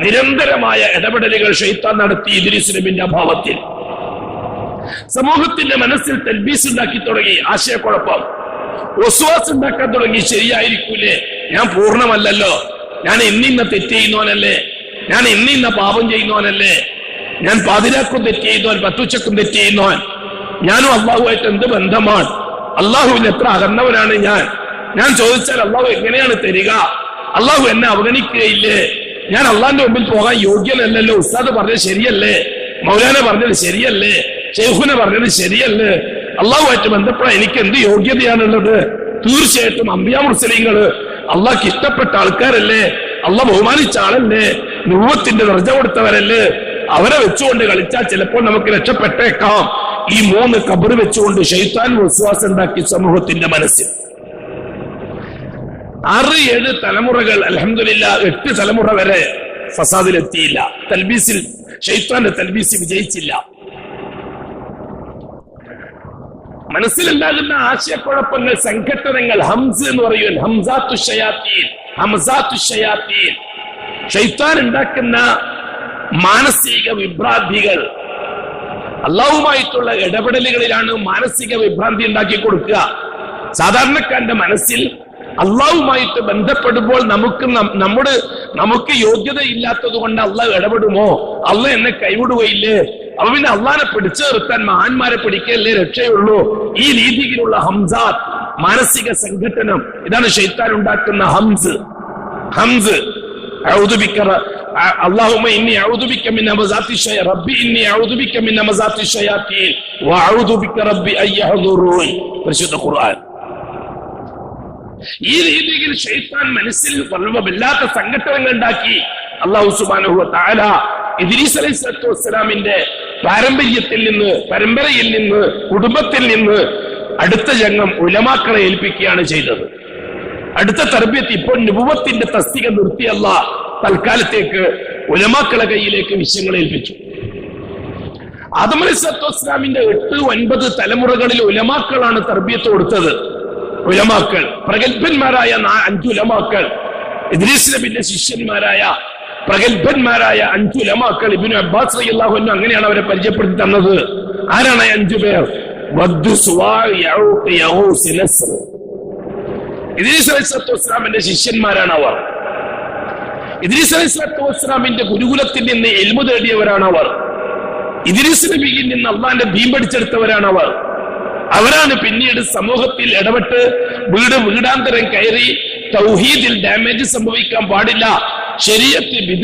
നിരന്തരമായ ഇടപെടലുകൾ ഷെയ്ത്താൻ നടത്തി ഇദ്രീസ് നബിന്റെ അഭാവത്തിൽ. സമൂഹത്തിന്റെ മനസ്സിൽ തെൽബീസ് ഉണ്ടാക്കി തുടങ്ങി ആശയക്കുഴപ്പം. ഒസ്വാസ് ഉണ്ടാക്കാൻ തുടങ്ങി ശരിയായിരിക്കൂലേ? ഞാൻ പൂർണമല്ലല്ലോ. ഞാൻ ഇന്നിന്ന തെറ്റ് ചെയ്യുന്നവനല്ലേ? ഞാൻ ഇന്നിന്ന പാപം ചെയ്യുന്നവനല്ലേ? ഞാൻ പാതിരാക്കും തെറ്റ് ചെയ്യുന്നവൻ പത്തുച്ചക്കും തെറ്റ് ചെയ്യുന്നവൻ. ഞാനും അള്ളാഹുമായിട്ട് എന്ത് ബന്ധമാണ്? അള്ളാഹുവിന് എത്ര അകന്നവനാണ് ഞാൻ? ഞാൻ ചോദിച്ചാൽ അള്ളാഹു എങ്ങനെയാണ് തരിക? അള്ളാഹു എന്നെ അവഗണിക്കുകയില്ലേ? ഞാൻ അള്ളാന്റെ മുമ്പിൽ പോകാൻ യോഗ്യനല്ലല്ലോ. ഉസ്താദ് പറഞ്ഞത് ശരിയല്ലേ? മൗലാന പറഞ്ഞത് ശരിയല്ലേ? ഷെയ്ഖുന പറഞ്ഞത് ശരിയല്ലേ? അള്ളാഹുമായിട്ട് ബന്ധപ്പെടാൻ എനിക്ക് എന്ത് യോഗ്യതയാണുള്ളത്? തീർച്ചയായിട്ടും അമ്പിയാ മുസ്ലിങ്ങൾ അള്ളാഹ്ക്ക് ഇഷ്ടപ്പെട്ട ആൾക്കാരല്ലേ? അള്ളാഹ് ബഹുമാനിച്ച ആളല്ലേ? നുവത്തിന്റെ ദർജ കൊടുത്തവരല്ലേ? അവരെ വെച്ചുകൊണ്ട് കളിച്ചാൽ ചിലപ്പോൾ നമുക്ക് രക്ഷപ്പെട്ടേക്കാം. ഈ മൂന്ന് കബറ് വെച്ചുകൊണ്ട് ഷെയ്ത്താൻ വിശ്വാസം ഉണ്ടാക്കി സമൂഹത്തിന്റെ മനസ്സിൽ. ആറ് ഏഴ് തലമുറകൾ അലഹമില്ല എട്ട് തലമുറ വരെ ഫസാദിൽ എത്തിയില്ല തൽബീസിൽ ഷെയ്ത്താന്റെ തൽബീസ് വിജയിച്ചില്ല. മനസ്സിലുണ്ടാകുന്ന ആശയക്കുഴപ്പങ്ങൾ സംഘട്ടനങ്ങൾ ഹംസ് എന്ന് പറയും. ഹംസാത്തു ഹംസാത്തു ഷെയ്ത്താൻ. ഉണ്ടാക്കുന്ന മാനസിക വിഭ്രാന്തികൾ അള്ളാഹുമായിട്ടുള്ള ഇടപെടലുകളിലാണ് മാനസിക വിഭ്രാന്തി ഉണ്ടാക്കി കൊടുക്കുക. സാധാരണക്കാരന്റെ മനസ്സിൽ അള്ളാഹുമായിട്ട് ബന്ധപ്പെടുമ്പോൾ നമുക്ക് നം- നമ്മുടെ നമുക്ക് യോഗ്യത ഇല്ലാത്തത് കൊണ്ട് അള്ളാഹ് ഇടപെടുമോ അള്ളാഹ് എന്നെ കൈവിടുകയില്ലേ അപ്പൊ പിന്നെ അള്ളാഹിനെ പിടിച്ചു നിർത്താൻ മഹാന്മാരെ പിടിക്കല്ലേ രക്ഷയുള്ളൂ ഈ രീതിയിലുള്ള ഹംസാത്ത് മാനസിക സംഘട്ടനം ഇതാണ് ഷെയ്ത്താൻ ഉണ്ടാക്കുന്ന ഹംസ് ഹംസ് أعوذ بك ر- ع- اللهم إني أعوذ بك من همزات الشياطين ربي إني أعوذ بك من همزات الشياطين وأعوذ بك ربي أن يحضرون പരിശുദ്ധ ഖുർആൻ ഈ രീതിയിൽ ഷെയ്ത്താൻ മനസ്സിൽ വല്ലാത്ത സംഘട്ടനങ്ങൾ ഉണ്ടാക്കി അള്ളാഹു സുബാനുഹു താല ഇദ്രീസ് അലൈഹി സ്വലത്തു വസ്സലാമിന്റെ പാരമ്പര്യത്തിൽ നിന്ന് പരമ്പരയിൽ നിന്ന് കുടുംബത്തിൽ നിന്ന് അടുത്ത ജംഗം ഉലമാക്കളെ ഏൽപ്പിക്കുകയാണ് ചെയ്തത്. അടുത്ത തർബ്യത്ത് ഇപ്പോൾ നുപുവത്തിന്റെ തസ്തിക നിർത്തിയല്ല തൽക്കാലത്തേക്ക് ഉലമാക്കളെ കയ്യിലേക്ക് വിഷയങ്ങൾ ഏൽപ്പിച്ചു. ആദമലി സത്തു വസ്ലാമിന്റെ എട്ട് ഒൻപത് തലമുറകളിൽ ഉലമാക്കളാണ് തർബിയത്ത് കൊടുത്തത്. ഉലമാക്കൾ പ്രഗത്ഭന്മാരായ അഞ്ചുലമാക്കൾ അഞ്ചു ഇദ്രീസ് നബിന്റെ ശിഷ്യന്മാരായ പ്രഗത്ഭന്മാരായ അഞ്ചുലമാക്കൾ ഇബിനു അബ്ബാസ് അള്ളാഹുന്നു അങ്ങനെയാണ് അവരെ പരിചയപ്പെടുത്തി തന്നത്. ആരാണ് അഞ്ചു പേർ. ഇദ്രീസ് ശിഷ്യന്മാരാണ് അവർ. ഇദ്രീസ് വസ്സലാമിന്റെ ഗുരുകുലത്തിൽ നിന്ന് എൽമു തേടിയവരാണ് അവർ. ഇദ്രീസ് നബിയിൽ നിന്ന് അള്ളാന്റെ ഭീം പഠിച്ചെടുത്തവരാണ് അവർ. അവരാണ് പിന്നീട് സമൂഹത്തിൽ ഇടപെട്ട് വീട് വീടാന്തരം കയറി തൗഹീദിൽ ഡാമേജ് സംഭവിക്കാൻ പാടില്ല. ശരീരത്തിൽ